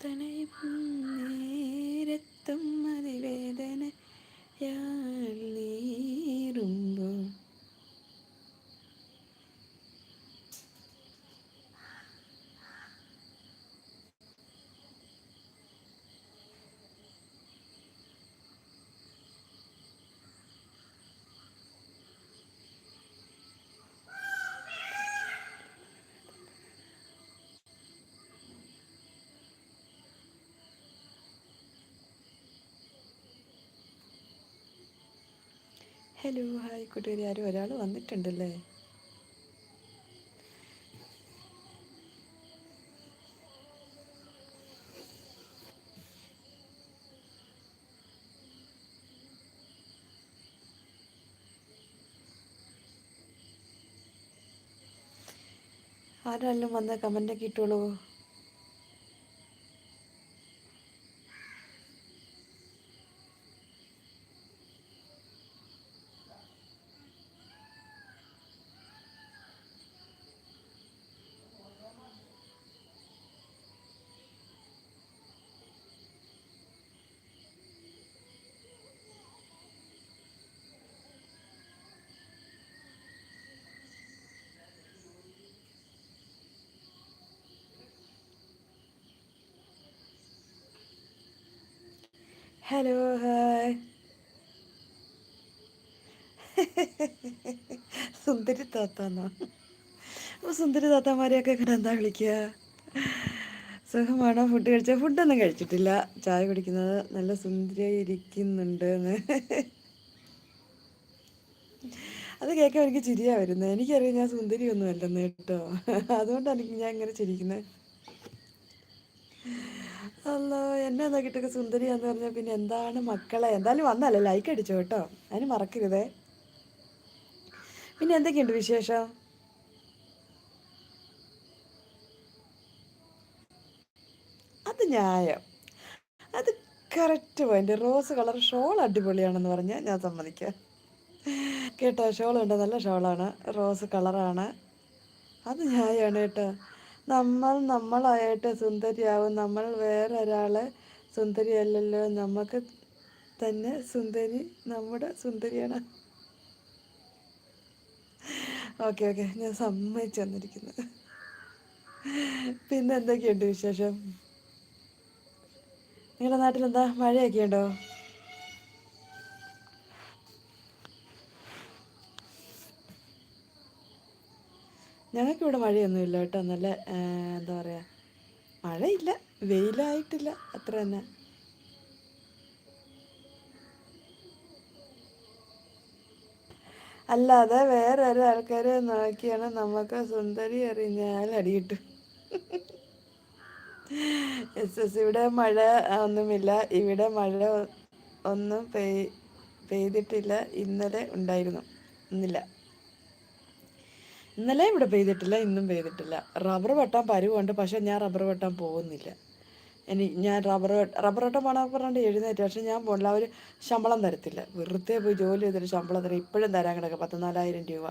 തണയും hello hi കൂട്ടുകാരി. ആരും ഒരാൾ വന്നിട്ടുണ്ടല്ലേ? ആരെല്ലാം വന്ന് കമന്റൊക്കെ ഇട്ടോളൂ. ഹലോ ഹായ് സുന്ദരി താത്താന്നോ? അപ്പോൾ സുന്ദരി താത്താമാരെയൊക്കെ ഇങ്ങനെ എന്താ വിളിക്കുക? സുഖമാണോ? ഫുഡ് കഴിച്ച? ഫുഡൊന്നും കഴിച്ചിട്ടില്ല. ചായ കുടിക്കുന്നത് നല്ല സുന്ദരിയായി ഇരിക്കുന്നുണ്ട് എന്ന് അത് കേൾക്കാൻ എനിക്ക് ചിരിയാ വരുന്നത്. എനിക്കറിയാം ഞാൻ സുന്ദരിയൊന്നും അല്ലെന്ന് കേട്ടോ. അതുകൊണ്ടാണ് ഞാൻ ഇങ്ങനെ ചിരിക്കുന്നത്. അല്ലോ എന്നെ നോക്കിയിട്ടൊക്കെ സുന്ദരിയാന്ന് പറഞ്ഞാൽ പിന്നെ എന്താണ് മക്കളെ? എന്തായാലും വന്നല്ലേ ലൈക്ക് അടിച്ചു കേട്ടോ. അതിന് മറക്കരുതേ. പിന്നെ എന്തൊക്കെയുണ്ട് വിശേഷം? അത് ന്യായം. അത് correct point rose colour shawl അടിപൊളിയാണെന്ന് പറഞ്ഞാൽ ഞാൻ സമ്മതിക്കാം. കേട്ടോ ഷോൾ ഉണ്ട് നല്ല ഷോളാണ്. റോസ് കളറാണ് അത് ന്യായമാണ് കേട്ടോ. നമ്മൾ നമ്മളായിട്ട് സുന്ദരിയാവും. നമ്മൾ വേറൊരാളെ സുന്ദരിയല്ലല്ലോ. നമുക്ക് തന്നെ സുന്ദരി നമ്മുടെ സുന്ദരിയാണ്. Okay okay. ഞാൻ സമ്മതിച്ചു വന്നിരിക്കുന്നത് പിന്നെ എന്തൊക്കെയുണ്ട് വിശേഷം? നിങ്ങളുടെ നാട്ടിലെന്താ? മഴയൊക്കെ ഉണ്ടോ ഞങ്ങൾക്കിവിടെ മഴയൊന്നുമില്ല കേട്ടോ. നല്ല എന്താ പറയുക മഴയില്ല വെയിലായിട്ടില്ല അത്ര തന്നെ. അല്ലാതെ വേറെ ഒരു ആൾക്കാരെ നോക്കിയാണ് നമുക്ക് സുന്ദരി അറിഞ്ഞാൽ അടിയിട്ടു. എസ് എസ് ഇവിടെ മഴ ഒന്നുമില്ല. ഇവിടെ മഴ ഒന്നും പെയ് പെയ്തിട്ടില്ല. ഇന്നലെ ഉണ്ടായിരുന്നു. ഇന്നില്ല. ഇന്നലെ ഇവിടെ പെയ്തിട്ടില്ല ഇന്നും പെയ്തിട്ടില്ല. റബ്ബർ വെട്ടാൻ പരിവുണ്ട് പക്ഷേ ഞാൻ റബ്ബർ വെട്ടാൻ പോകുന്നില്ല. ഇനി ഞാൻ റബ്ബർ റബ്ബർ വെട്ടാൻ പോകണമെന്ന് പറഞ്ഞിട്ട് എഴുന്നേറ്റ് പക്ഷേ ഞാൻ പോകില്ല അവർ ശമ്പളം തരത്തില്ല. വെറുതെ പോയി ജോലി ചെയ്തിട്ട് ശമ്പളം തരാം. ഇപ്പോഴും തരാൻ കിടക്കുക പത്ത് നാലായിരം രൂപ.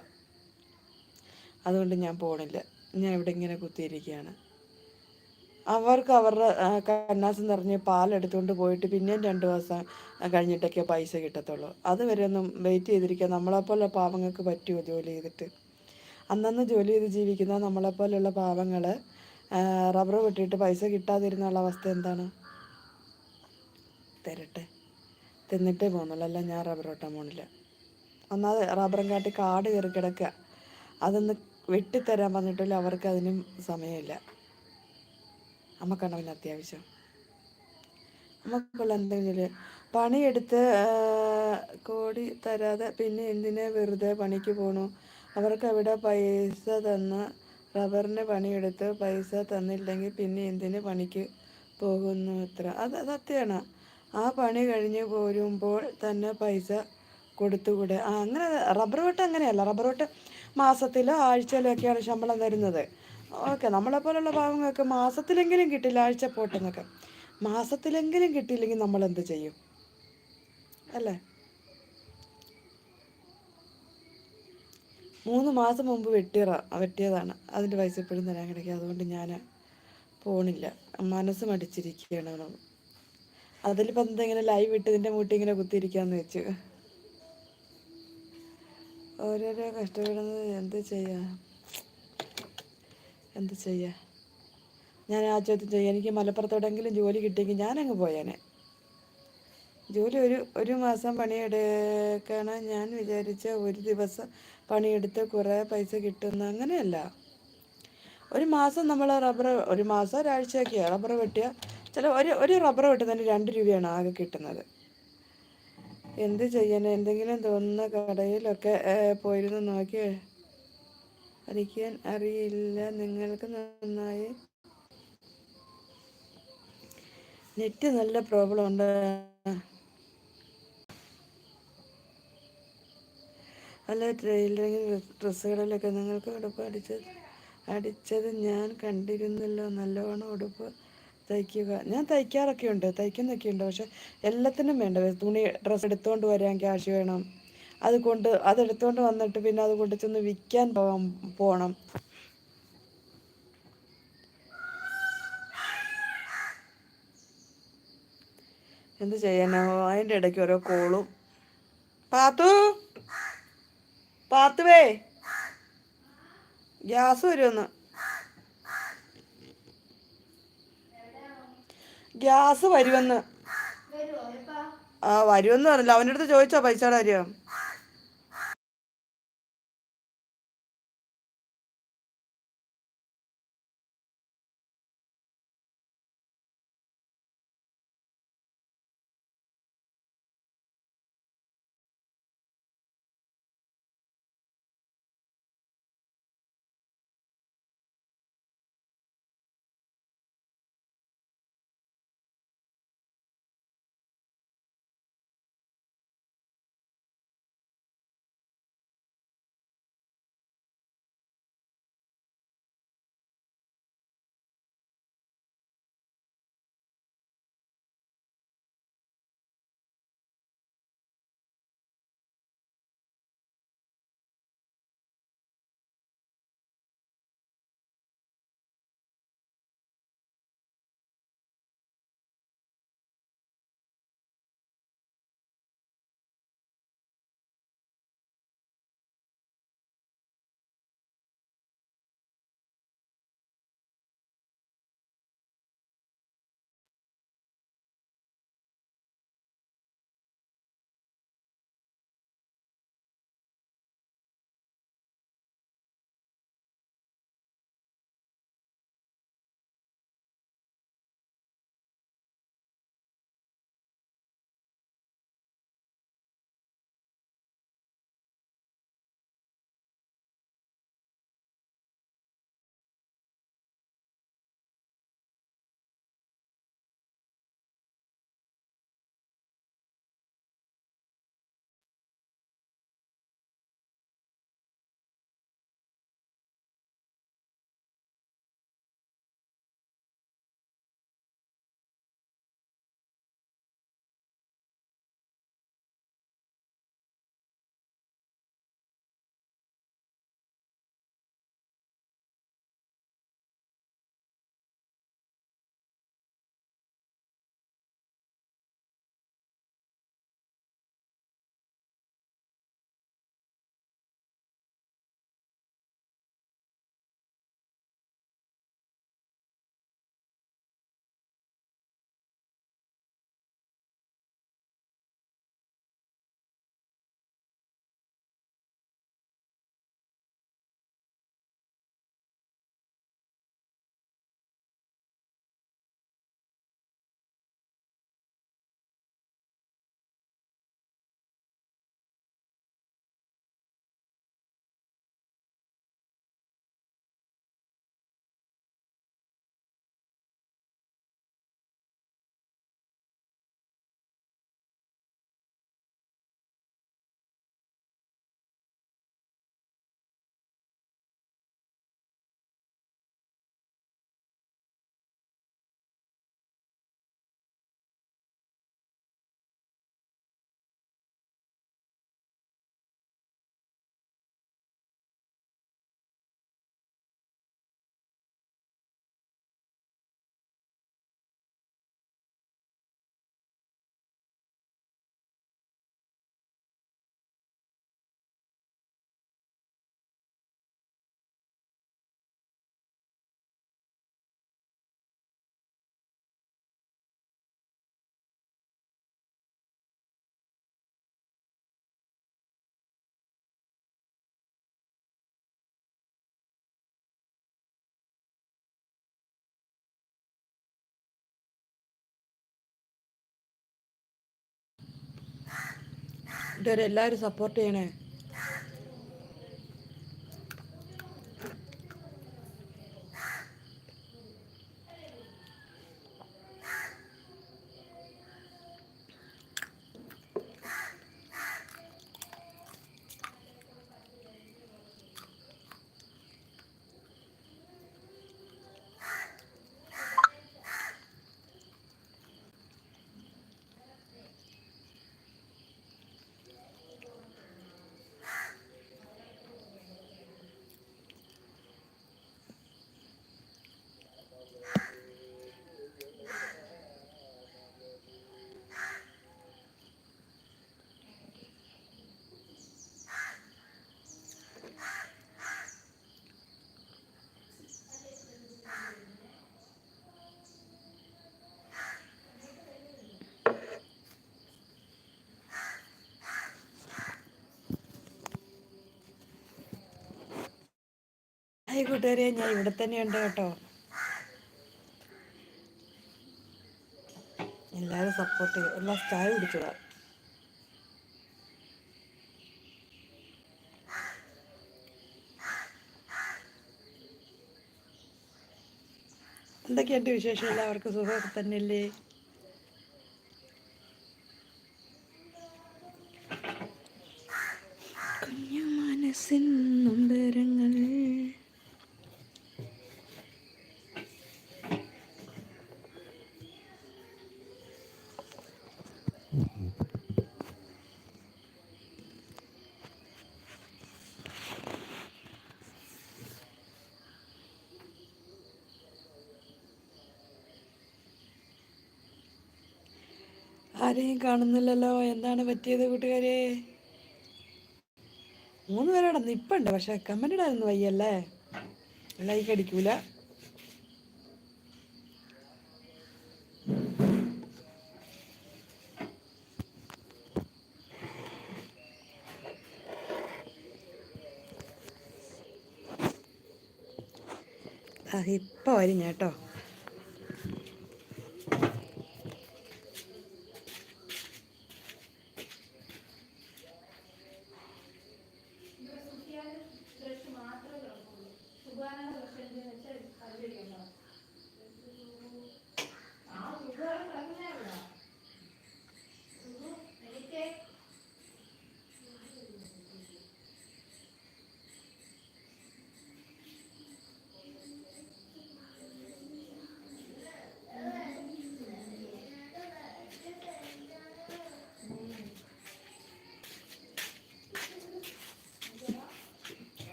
അതുകൊണ്ട് ഞാൻ പോകണില്ല ഞാൻ ഇവിടെ ഇങ്ങനെ കുത്തിയിരിക്കുകയാണ്. അവർക്ക് അവരുടെ കന്നാസ് നിറഞ്ഞ് പാലെടുത്തുകൊണ്ട് പോയിട്ട് പിന്നെയും രണ്ട് ദിവസം കഴിഞ്ഞിട്ടൊക്കെ പൈസ കിട്ടത്തുള്ളൂ. അതുവരെ ഒന്നും വെയിറ്റ് ചെയ്തിരിക്കുക നമ്മളെപ്പോലെ പാവങ്ങൾക്ക് പറ്റുമോ ജോലി ചെയ്തിട്ട്? അന്നന്ന് ജോലി ചെയ്ത് ജീവിക്കുന്ന നമ്മളെപ്പോലെയുള്ള പാവങ്ങൾ റബ്ബർ വെട്ടിയിട്ട് പൈസ കിട്ടാതിരുന്നുള്ള അവസ്ഥ എന്താണ്? തരട്ടെ. തിന്നിട്ടേ പോകുന്നുള്ളൂ. അല്ല ഞാൻ റബ്ബർ വെട്ടാൻ പോണില്ല. ഒന്നാമത് റബ്ബറും കാട്ടി കാട് കയറി കിടക്കുക. അതൊന്ന് വെട്ടിത്തരാൻ പറഞ്ഞിട്ടില്ല അവർക്ക് അതിനും സമയമില്ല. നമുക്കാണ് പിന്നെ അത്യാവശ്യം. നമുക്കുള്ള എന്തെങ്കിലും പണിയെടുത്ത് കോടി തരാതെ പിന്നെ എന്തിനാ വെറുതെ പണിക്ക് പോകണു അവർക്ക് അവിടെ പൈസ തന്ന റബ്ബറിന് പണിയെടുത്ത് പൈസ തന്നില്ലെങ്കിൽ പിന്നെ എന്തിന് പണിക്ക് പോകുന്നു അത്ര. അത് സത്യമാണ്. ആ പണി കഴിഞ്ഞ് പോരുമ്പോൾ തന്നെ പൈസ കൊടുത്തുകൂടെ? ആ അങ്ങനെ റബ്ബർ വെട്ട് അങ്ങനെയല്ല. റബ്ബർ വെട്ട് മാസത്തിലോ ആഴ്ചയിലോ ഒക്കെയാണ് ശമ്പളം തരുന്നത്. ഓക്കെ നമ്മളെപ്പോലുള്ള പാവങ്ങൾക്ക് മാസത്തിലെങ്കിലും കിട്ടില്ല ആഴ്ച പോട്ടെന്നൊക്കെ. മാസത്തിലെങ്കിലും കിട്ടിയില്ലെങ്കിൽ നമ്മൾ എന്ത് ചെയ്യും? അല്ലേ? മൂന്ന് മാസം മുമ്പ് വെട്ടിയറ വെട്ടിയതാണ്. അതിന്റെ പൈസ ഇപ്പോഴും തരാൻ കിടക്കുക അതുകൊണ്ട് ഞാൻ പോണില്ല. മനസ്സ് മടിച്ചിരിക്കുകയാണ് അതിലിപ്പോൾ എന്തെങ്കിലും ലൈവ് ഇട്ട് ഇതിന്റെ മൂട്ടി ഇങ്ങനെ കുത്തിയിരിക്കാന്ന് വെച്ചു. ഓരോരോ കഷ്ടപ്പെടുന്നത് എന്ത് ചെയ്യാ? എന്ത് ചെയ്യാ? ഞാൻ ആ ചോദ്യം ചെയ്യാം എനിക്ക് മലപ്പുറത്തോടെങ്കിലും ജോലി കിട്ടിയെങ്കിൽ ഞാനങ്ങ് പോയേനെ. ജോലി ഒരു ഒരു മാസം പണിയെടുക്കണം ഞാൻ വിചാരിച്ച ഒരു ദിവസം പണിയെടുത്ത് കുറേ പൈസ കിട്ടുന്ന അങ്ങനെയല്ല. ഒരു മാസം നമ്മൾ റബ്ബർ ഒരു മാസം ഒരാഴ്ചയൊക്കെ റബ്ബർ വെട്ടിയ ചില ഒരു ഒരു റബ്ബർ വെട്ടുന്നതിന് രണ്ട് രൂപയാണ് ആകെ കിട്ടുന്നത്. എന്ത് ചെയ്യാൻ എന്തെങ്കിലും തോന്നുന്ന കടയിലൊക്കെ പോയിരുന്നു നോക്കി അടിക്കാൻ അറിയില്ല. നിങ്ങൾക്ക് നന്നായി. നെറ്റ് നല്ല പ്രോബ്ലം ഉണ്ട്. അല്ല ട്രെയിലറിങ് ഡ്രസ്സുകളിലൊക്കെ നിങ്ങൾക്ക് ഉടുപ്പ് അടിച്ചത് അടിച്ചത് ഞാൻ കണ്ടിരുന്നല്ലോ. നല്ലവണ്ണം ഉടുപ്പ് തയ്ക്കുക. ഞാൻ തയ്ക്കാറൊക്കെ ഉണ്ട് തയ്ക്കുന്നൊക്കെ ഉണ്ട്. പക്ഷെ എല്ലാത്തിനും വേണ്ട. തുണി ഡ്രസ്സ് എടുത്തുകൊണ്ട് വരാൻ ക്യാഷ് വേണം. അത് കൊണ്ട് അതെടുത്തുകൊണ്ട് വന്നിട്ട് പിന്നെ അത് കൊണ്ട് ചെന്ന് വിൽക്കാൻ പോകാൻ പോകണം എന്ത് ചെയ്യാനോ? അതിന്റെ ഇടയ്ക്ക് ഓരോ കോളും. പാത്തു! പാത്തുവേ. ഗ്യാസ് വരുമെന്ന് ഗ്യാസ് വരുമെന്ന് ആ വരുമെന്ന് പറഞ്ഞില്ല. അവന്റെ അടുത്ത് ചോദിച്ചോ പൈസയുടെ കാര്യം? ഇതുവരെ എല്ലാവരും സപ്പോർട്ട് ചെയ്യണേ ഹായ് കൂട്ടുകാരെ ഞാൻ ഇവിടെ തന്നെ ഉണ്ട് കേട്ടോ. എല്ലാവരും സപ്പോർട്ട് ചെയ്യും. എല്ലാ ചായ കുടിച്ചതാ എന്തൊക്കെയുണ്ട് വിശേഷം? എല്ലാവർക്കും സുഖമൊക്കെ തന്നെയല്ലേ? കുഞ്ഞു മനസ്സിൻ ആരെയും കാണുന്നില്ലല്ലോ. എന്താണ് പറ്റിയത് കൂട്ടുകാരെ? മൂന്ന് പേരോടെ നിപ്പുണ്ട്. പക്ഷെ കമന്റ് ഇടാനൊന്നും വയ്യല്ലേ? ലൈക്ക് അടിക്കൂല. ഇപ്പൊ വരും കേട്ടോ.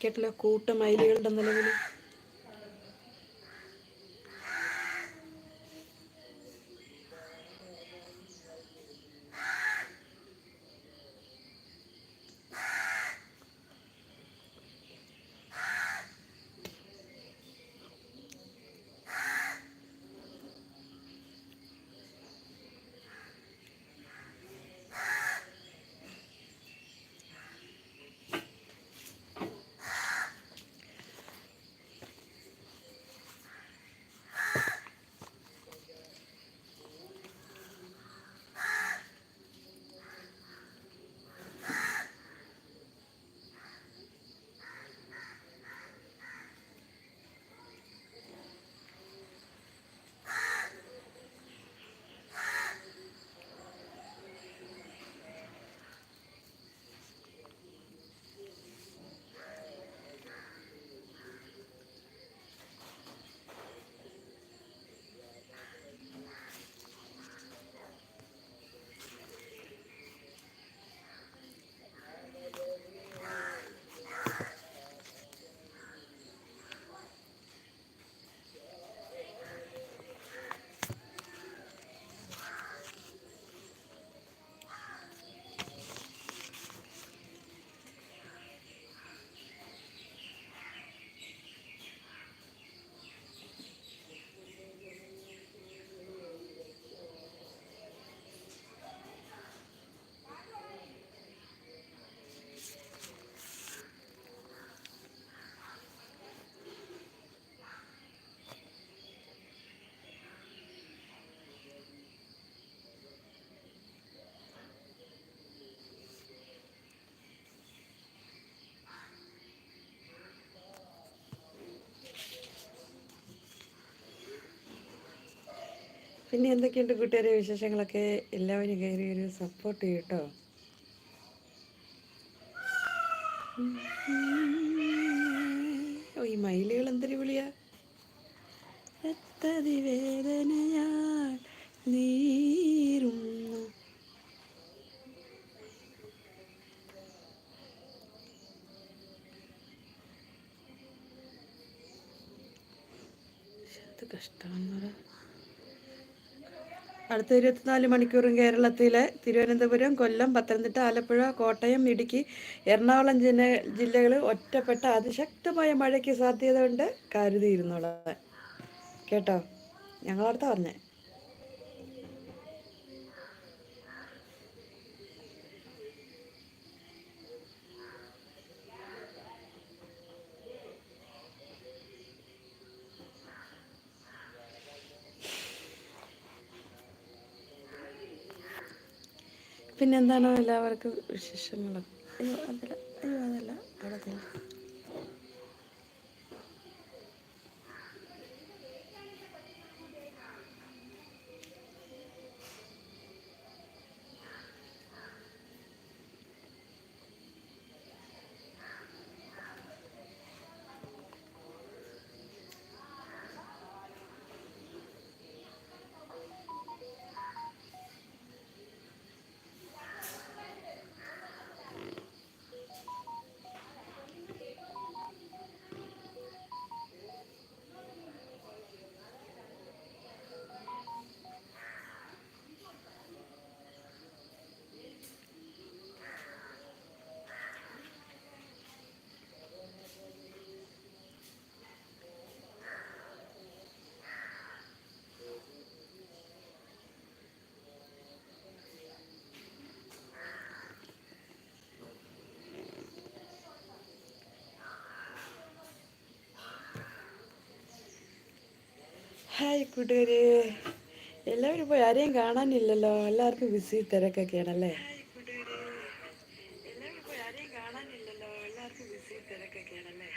കേട്ടില്ല? കൂട്ടമയിലുകളുടെ നിലവിൽ പിന്നെ എന്തൊക്കെയുണ്ട് കൂട്ടുകാരെ വിശേഷങ്ങളൊക്കെ? എല്ലാവരും കയറി ഒരു സപ്പോർട്ട് ചെയ്യും കേട്ടോ ഓ ഈ മയിലുകൾ എന്തൊരു വിളിയാ? എത്തതി നീരുന്നു. കഷ്ടമെന്ന് പറയാം അടുത്ത ഇരുപത്തിനാല് മണിക്കൂറും കേരളത്തിലെ തിരുവനന്തപുരം കൊല്ലം പത്തനംതിട്ട ആലപ്പുഴ കോട്ടയം ഇടുക്കി എറണാകുളം ജില്ല ജില്ലകൾ ഒറ്റപ്പെട്ട അതിശക്തമായ മഴയ്ക്ക് സാധ്യത ഉണ്ട് കരുതിയിരുന്നുള്ളത് കേട്ടോ? ഞങ്ങളടുത്ത പറഞ്ഞേ. പിന്നെ എന്താണോ എല്ലാവർക്കും വിശേഷങ്ങളൊക്കെ? അയ്യോ അതല്ല അയ്യോ അതല്ല അവിടെ തന്നെ. ഹായ് കൂട്ടുകാര്. എല്ലാവരും പോയി ആരെയും കാണാനില്ലല്ലോ. എല്ലാവർക്കും ബിസി തിരക്കൊക്കെയാണല്ലേ എല്ലാവരും പോയി ആരെയും കാണാനില്ലല്ലോ എല്ലാവർക്കും ബിസി തിരക്കൊക്കെയാണല്ലേ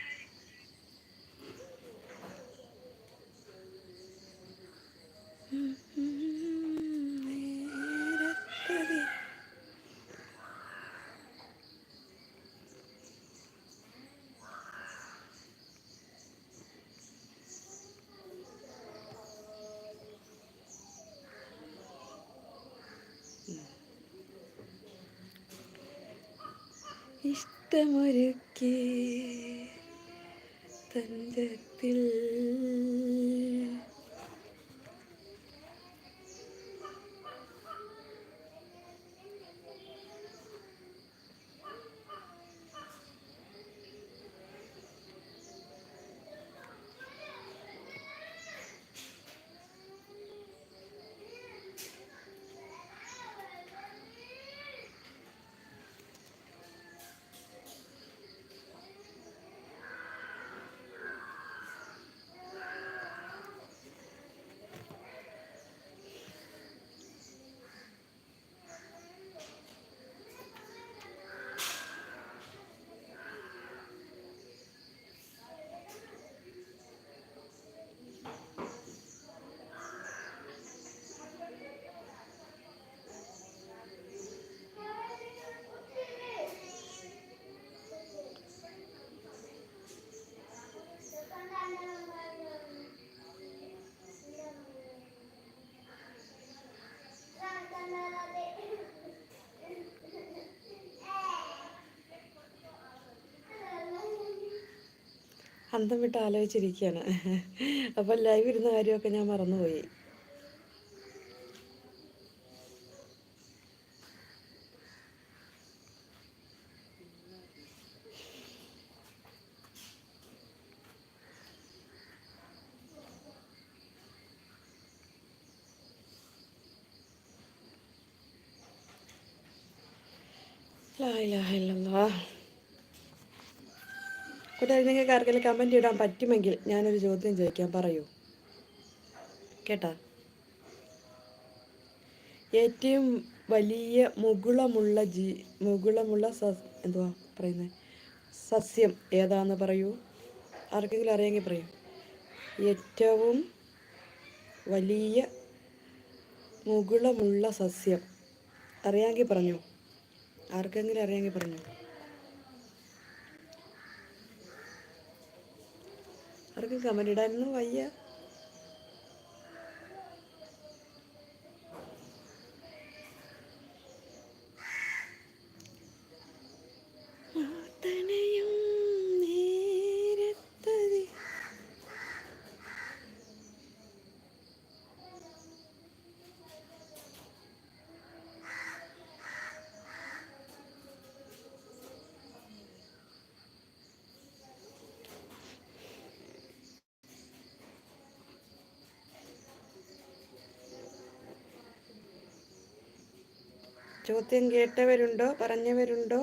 നേരത്തതി ഇഷ്ടമൊരുക്കി തഞ്ചത്തിൽ അന്തം വിട്ട് ആലോചിച്ചിരിക്കുകയാണ് അപ്പോൾ ലൈവ് ഇരുന്ന കാര്യമൊക്കെ ഞാൻ മറന്നുപോയി. കൂട്ടുകാരെ നിങ്ങൾക്ക് ആർക്കെങ്കിലും കമന്റ് ഇടാൻ പറ്റുമെങ്കിൽ ഞാനൊരു ചോദ്യം ചോദിക്കാൻ പറയൂ. കേട്ടാ? ഏറ്റവും വലിയ മുകുളമുള്ള ജീ മുകുളമുള്ള സസ് എന്തുവാ പറയുന്നത് സസ്യം ഏതാന്ന് പറയൂ. ആർക്കെങ്കിലും അറിയാമെങ്കിൽ പറയൂ. ഏറ്റവും വലിയ മുകുളമുള്ള സസ്യം അറിയാമെങ്കിൽ പറഞ്ഞു. ആർക്കെങ്കിലും അറിയാമെങ്കിൽ പറഞ്ഞു. ആർക്കും കമന്റ് ഇടാനൊന്നും വയ്യ. ചോദ്യം കേട്ടവരുണ്ടോ? പറഞ്ഞവരുണ്ടോ?